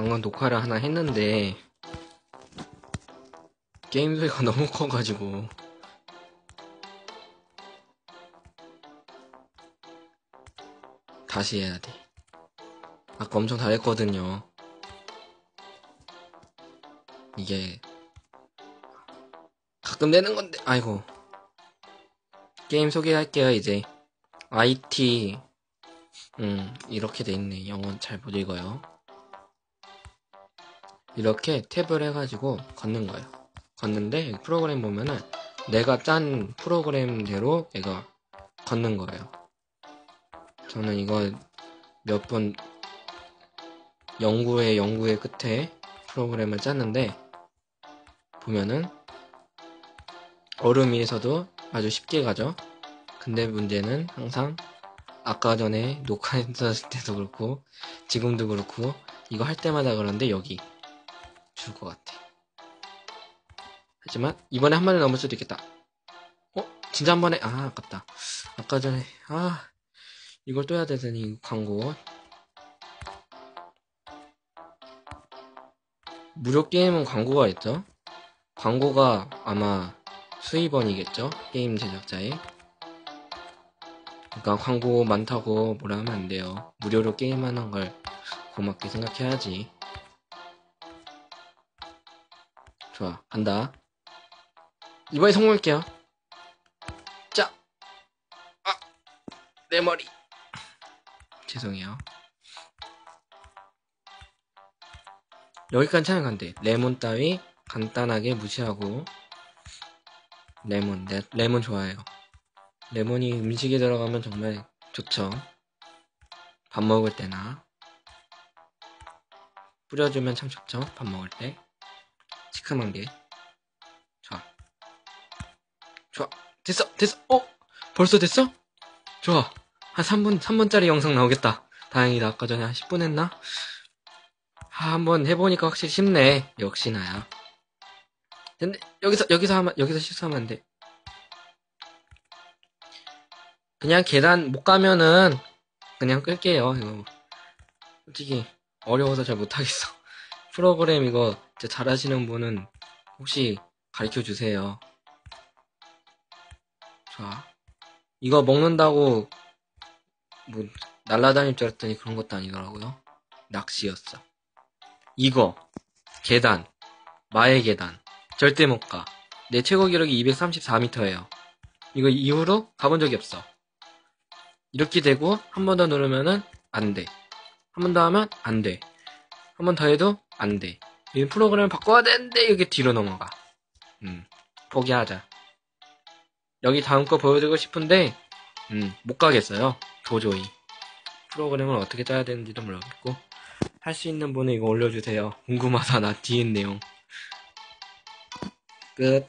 방금 녹화를 하나 했는데 게임 소리가 너무 커가지고. 다시 해야 돼. 아까 엄청 잘했거든요. 이게 가끔 되는 건데 아이고. 게임 소개할게요 이제. IT 음 이렇게 돼 있네. 영어 잘 못 읽어요 이렇게 탭을 해가지고 걷는 거예요. 걷는데 프로그램 보면은 내가 짠 프로그램대로 얘가 걷는 거예요. 저는 이거 몇 번 연구의 연구의 끝에 프로그램을 짰는데 보면은 얼음 위에서도 아주 쉽게 가죠. 근데 문제는 항상 아까 전에 녹화했었을 때도 그렇고 지금도 그렇고 이거 할 때마다 그런데 여기 줄것 같아. 하지만 이번에 한 번에 넘을 수도 있겠다. 어? 진짜 한 번에 아 아깝다. 아까 전에 아 이걸 또 해야 되더니 광고 무료 게임은 광고가 있죠. 광고가 아마 수입원이겠죠. 게임 제작자의. 그러니까 광고 많다고 뭐라 하면 안 돼요. 무료로 게임하는 걸 고맙게 생각해야지. 좋아, 간다. 이번에 성공할게요. 자, 아, 내 머리. 죄송해요. 여기까지 생각한대. 레몬 따위 간단하게 무시하고 레몬, 네, 레몬 좋아해요. 레몬이 음식에 들어가면 정말 좋죠. 밥 먹을 때나 뿌려주면 참 좋죠. 밥 먹을 때 시큼한 게 좋아. 좋아. 됐어, 됐어. 어? 벌써 됐어? 좋아. 한 3분, 3분짜리 영상 나오겠다. 다행이다. 아까 전에 한 10분 했나? 아, 한번 해보니까 확실히 쉽네. 역시 나야. 근데 여기서 여기서 하면 여기서 실수하면 안 돼. 그냥 계단 못 가면은 그냥 끌게요. 이거 솔직히 어려워서 잘 못하겠어. 프로그램 이거 잘하시는 분은 혹시 가르쳐 주세요. 좋아. 이거 먹는다고 뭐 날라다닐 줄 알았더니 그런 것도 아니더라고요. 낚시였어. 이거 계단 마의 계단 절대 못 가. 내 최고 기록이 234m예요. 이거 이후로 가본 적이 없어. 이렇게 되고 한 번 더 누르면은 안 돼. 한 번 더 하면 안 돼. 한 번 더 해도 안 돼. 이 프로그램을 바꿔야 되는데 이게 뒤로 넘어가. 음, 포기하자. 여기 다음 거 보여드리고 싶은데 음, 못 가겠어요. 도저히. 프로그램을 어떻게 짜야 되는지도 모르겠고 할 수 있는 분은 이거 올려주세요. 궁금하다 나 뒤에 내용. 끝.